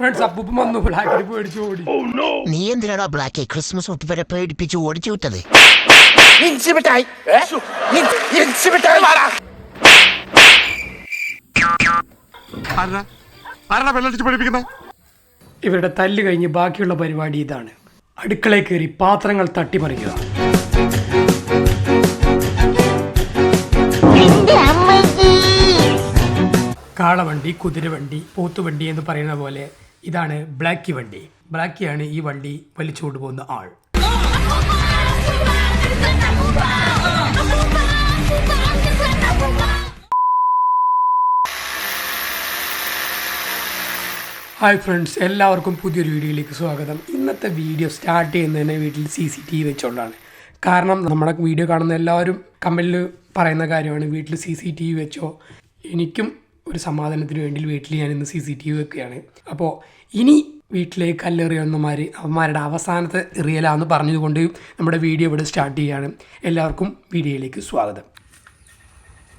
Friends അപ്പൂപ്പം വന്നു. ബ്ലാക്കിൽ പേടിച്ച് ഓടി. നീ എന്തിനാടാ ബ്ലാക്ക് ക്രിസ്മസ് ഒട്ടുവരെ പേടിപ്പിച്ച് ഓടിച്ചു വിട്ടത് ഇവരുടെ തല്ല് കഴിഞ്ഞ് ബാക്കിയുള്ള പരിപാടി ഇതാണ്. അടുക്കളയിൽ കയറി പാത്രങ്ങൾ തട്ടിമറിക്കുക. കാളവണ്ടി കുതിരവണ്ടി പോത്തുവണ്ടി എന്ന് പറയുന്ന പോലെ ഇതാണ് ബ്ലാക്കി വണ്ടി. ബ്ലാക്കിയാണ് ഈ വണ്ടി വലിച്ചുകൊണ്ട് പോകുന്ന ആൾ. ഹായ് ഫ്രണ്ട്സ് എല്ലാവർക്കും പുതിയൊരു വീഡിയോയിലേക്ക് സ്വാഗതം. ഇന്നത്തെ വീഡിയോ സ്റ്റാർട്ട് ചെയ്യുന്നതിന് വീട്ടിൽ സി സി ടി വി വെച്ചുകൊണ്ടാണ് കാരണം നമ്മുടെ വീഡിയോ കാണുന്ന എല്ലാവരും കമന്റിൽ പറയുന്ന കാര്യമാണ് വീട്ടിൽ സി സി ടി വി വെച്ചോ? എനിക്കും ഒരു സമാധാനത്തിന് വേണ്ടി വീട്ടിൽ ഞാൻ ഇന്ന് സി സി ടി വി വെക്കുകയാണ്. അപ്പോൾ ഇനി വീട്ടിലേക്ക് കല്ലെറിയുന്നമാർ അവന്മാരുടെ അവസാനത്തെ എറിയലാന്ന് പറഞ്ഞതുകൊണ്ട് നമ്മുടെ വീഡിയോ ഇവിടെ സ്റ്റാർട്ട് ചെയ്യുകയാണ്. എല്ലാവർക്കും വീഡിയോയിലേക്ക് സ്വാഗതം.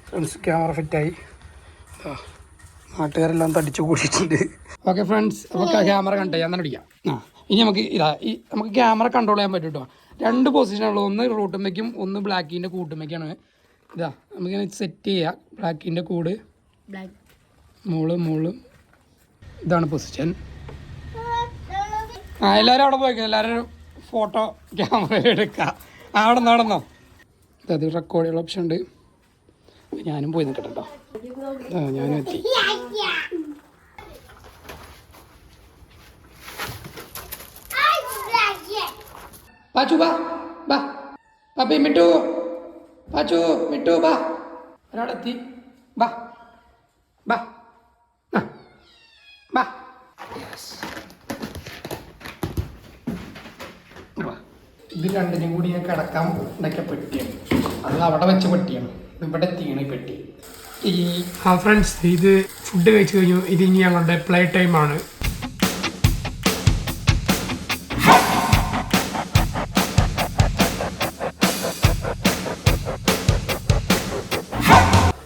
ഫ്രണ്ട്സ് ക്യാമറ ഫിറ്റായി നാട്ടുകാരെല്ലാം തടിച്ചു കൂടിയിട്ടുണ്ട്. ഓക്കെ ഫ്രണ്ട്സ് അപ്പോൾ ക്യാമറ കണ്ടേ ഞാൻ തന്നെ പിടിക്കാം. ആ ഇനി നമുക്ക് ഇതാ ഈ നമുക്ക് ക്യാമറ കൺട്രോൾ ചെയ്യാൻ പറ്റും കേട്ടോ രണ്ട് പൊസിഷനുള്ളൂ ഒന്ന് റൂട്ടുമ്മയ്ക്കും ഒന്ന് ബ്ലാക്കിന്റെ കൂട്ടുമ്മയ്ക്കാണ് ഇതാ നമുക്കിങ്ങനെ സെറ്റ് ചെയ്യാം ബ്ലാക്കിന്റെ കൂട്. മോൾ മോൾ. ഇതാണ് പൊസിഷൻ. ആ എല്ലാവരും അവിടെ പോയിക്കോ. എല്ലാവരും ഫോട്ടോ ക്യാമറ എടുക്കുക ആ അവിടെ നിന്ന് അവിടെ നിന്നോ. അത് റെക്കോർഡ് ചെയ്യാൻ ഓപ്ഷൻ ഉണ്ട്. ഞാനും പോയി നിൽക്കട്ടെ കേട്ടോ ആ ഞാനും എത്തി. പാച്ചു ബാ ബാ പപ്പി മിട്ടു. പാച്ചു മിട്ടു ബാ ഒരാളെത്തി. ബാ ബാ ആ, ബാ വാ. ഇത് രണ്ടിനും കൂടി ഞാൻ കിടക്കാൻ ഉണ്ടാക്കിയ പെട്ടിയാണ്. അത് അവിടെ വെച്ച പെട്ടിയാണ്. ഇവിടെ എത്തിയാണ് ഈ പെട്ടി. ഈ ആ ഫ്രണ്ട്സ് ഇത് ഫുഡ് കഴിച്ചു കഴിഞ്ഞു. ഇത് ഇനി ഞങ്ങളുടെ പ്ലേ ടൈമാണ്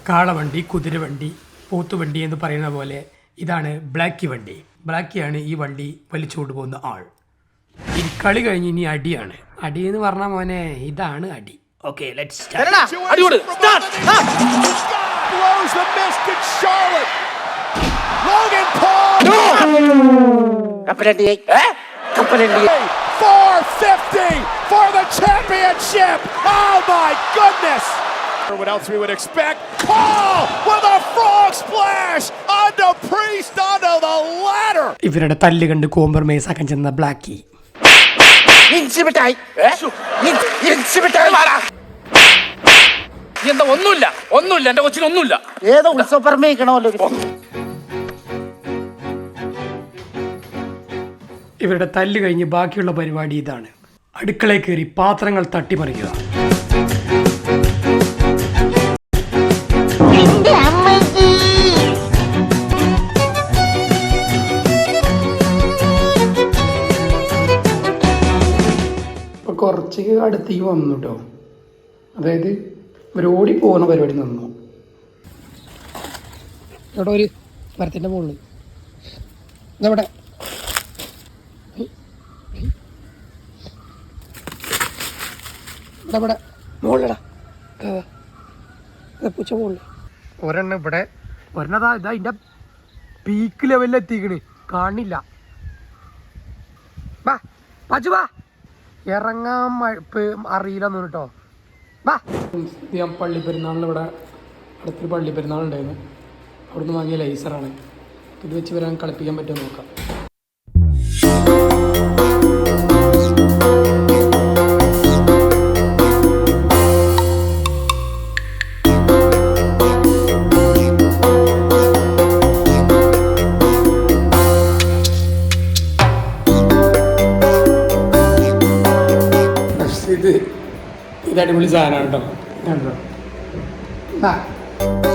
കാളവണ്ടി കുതിരവണ്ടി പോത്തുവണ്ടി എന്ന് പറയുന്ന പോലെ ഇതാണ് ബ്ലാക്കി വണ്ടി. ബ്ലാക്കിയാണ് ഈ വണ്ടി വലിച്ചുകൊണ്ട് പോകുന്ന ആൾ. ഈ കളി കഴിഞ്ഞ് ഇനി അടിയാണ്. അടി എന്ന് പറഞ്ഞ മോനെ ഇതാണ് അടി. ഇവരുടെ തല്ല് കണ്ട് കോംപ്രമൈസ് ആക്കാൻ ചെന്ന ബ്ലാക്കി. ഇൻസിമിറ്റായി എന്താ ഒന്നുമില്ല. ഒന്നുമില്ല. എന്റെ കൊച്ചിന് ഒന്നുമില്ല. ഏതോ ഉത്സവപ്പറമ്പേക്കണമല്ലോ ഇവരുടെ തല്ല് കഴിഞ്ഞ് ബാക്കിയുള്ള പരിപാടി ഇതാണ്. അടുക്കളയിൽ കയറി പാത്രങ്ങൾ തട്ടിമറിക്കുക. അടുത്തേക്ക് വന്നു കേട്ടോ അതായത് ഇവർ ഓടി പോകുന്ന പരിപാടി നിന്നു. ഇവിടെ ഒരു മരത്തിന്റെ മുകളിൽ ഇതവിടെ. ഇവിടെ മുകളിലടാ. പൂച്ച മുകളിൽ ഒരെണ്ണം ഇവിടെ. ഒരെണ്ണതാ ഇതാ ഇതിന്റെ പീക്ക് ലെവലിൽ എത്തിക്കണ്. കാണില്ല. വാ പാച്ചു ഇറങ്ങാൻ അറിയില്ലെന്നു കേട്ടോ വാ. ഞാൻ പള്ളി പെരുന്നാളിന് ഇവിടെ അടുത്തൊരു പള്ളി പെരുന്നാളുണ്ടായിരുന്നു അവിടുന്ന് വാങ്ങിയ ലൈസറാണ് ഇത് വെച്ച് വരാൻ കളിപ്പിക്കാൻ പറ്റുമോ നോക്കാം. ഇത് ഉണ്ടോ? സാധനമാണ്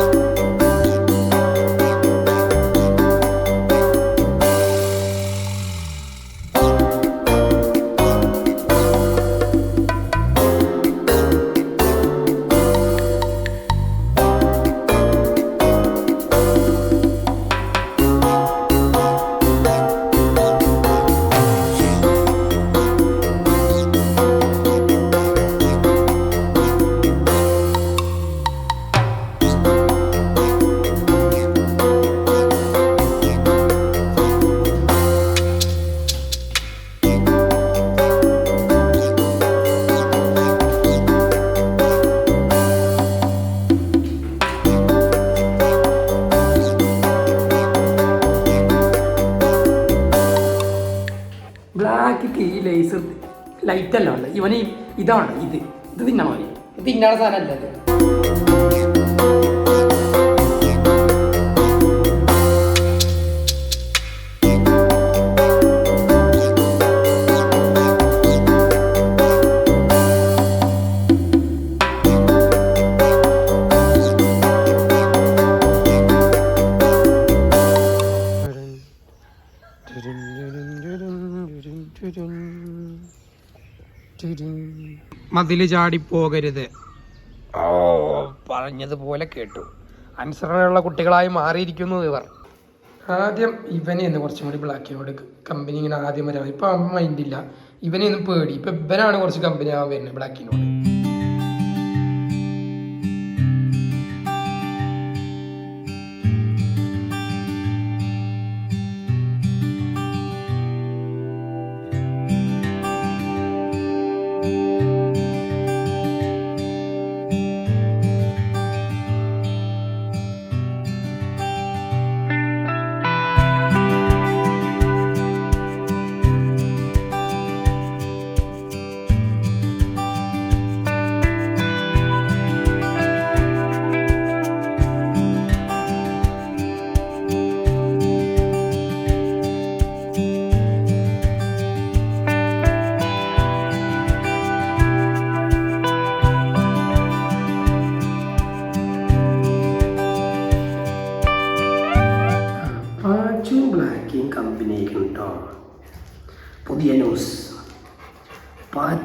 ആ ഈ ലേസർ ലൈറ്റ് ഉള്ളത്. ഇവന് ഇതാണ് ഇത്. ഇത് തിന്നാൽ മതി ഇത് തിന്നാനുള്ള സാധനമല്ല ഇത് മതിൽ ചാടി പോകരുത് ഓ പറഞ്ഞതുപോലെ കേട്ടു. അനുസരണയുള്ള കുട്ടികളായി മാറിയിരിക്കുന്നു ഇവർ. ആദ്യം ഇവനെ ഒന്ന് കുറച്ചും കൂടി ബ്ലാക്കിനോട് കമ്പനി ഇങ്ങനെ ആദ്യം വരാം ഇപ്പൊ അമ്മ മൈൻഡില്ല ഇവനെ ഒന്ന് പേടി. ഇപ്പൊ ഇവനാണ് കുറച്ച് കമ്പനി ആവാൻ വരുന്നത് ബ്ലാക്കിനോട്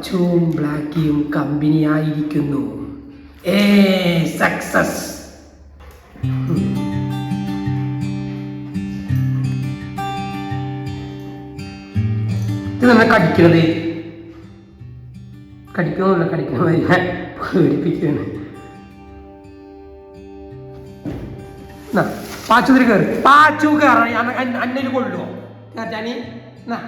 പാച്ചുവും ബ്ലാക്കിയും കമ്പനിയായിരിക്കുന്നു. ഏ സക്സസ്. ഇത് നമ്മളെ കടിക്കണത്. കടിക്കണമെന്നല്ല കടിക്കണത് പേടിപ്പിക്കുകയാണ്. എന്നാ, പാച്ചു കയറി പാച്ചു കയറി അന്നയിൽ കൊള്ളുമോ ചാനി എന്നാ.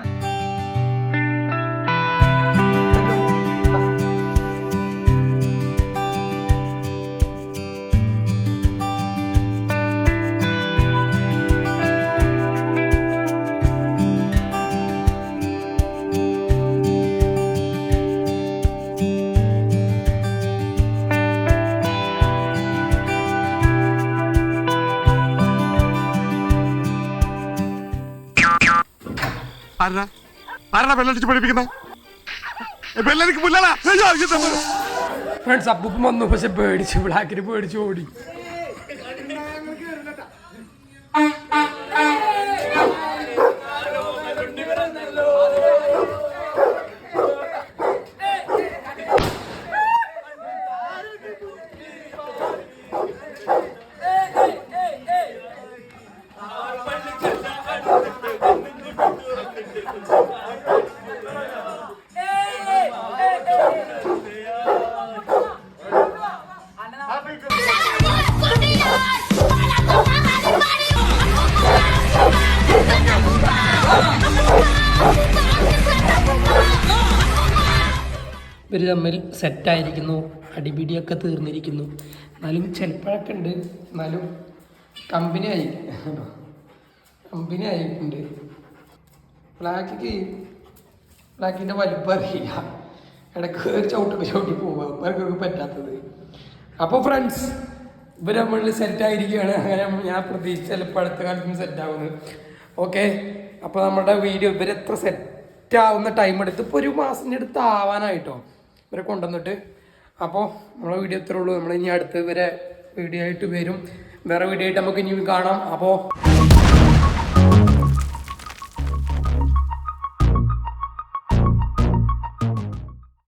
ആരാ പുല്ലാടാ. ഫ്രണ്ട്സ് അപ്പൂപ്പം വന്നു. പക്ഷെ പേടിച്ചു ബ്ലാക്കിന് പേടിച്ചു ഓടി. ഇവർ തമ്മിൽ സെറ്റായിരിക്കുന്നു അടിപിടിയൊക്കെ തീർന്നിരിക്കുന്നു. എന്നാലും ചിലപ്പോഴൊക്കെ ഉണ്ട്. എന്നാലും കമ്പനി ആയി കമ്പനി ആയിട്ടുണ്ട് ബ്ലാക്കിക്ക് ബ്ലാക്കിന്റെ വലിപ്പം അറിയില്ല. ഇടയ്ക്ക് ഒരു ചവിട്ടി പോവുക ഇവർക്കൊക്കെ പറ്റാത്തത്. അപ്പോൾ ഫ്രണ്ട്സ് ഇവർ നമ്മളിൽ സെറ്റായിരിക്കുകയാണ് അങ്ങനെ ഞാൻ പ്രതീക്ഷിച്ച ചിലപ്പോൾ അടുത്ത കാലത്തും സെറ്റാവുന്നത് ഓക്കെ അപ്പോൾ നമ്മുടെ വീഡിയോ ഇവരെത്ര സെറ്റാവുന്ന ടൈം എടുത്ത് ഇപ്പോൾ ഒരു മാസത്തിന്റെ അടുത്ത് ആവാനായിട്ടോ? ഇവരെ കൊണ്ടുവന്നിട്ട്. അപ്പോൾ നമ്മളെ വീഡിയോ ഇത്രേ ഉള്ളൂ. നമ്മൾ ഇനി അടുത്ത് ഇവരെ വീഡിയോ ആയിട്ട് വരും. വേറെ വീഡിയോ ആയിട്ട് നമുക്ക് ഇനി കാണാം. അപ്പോൾ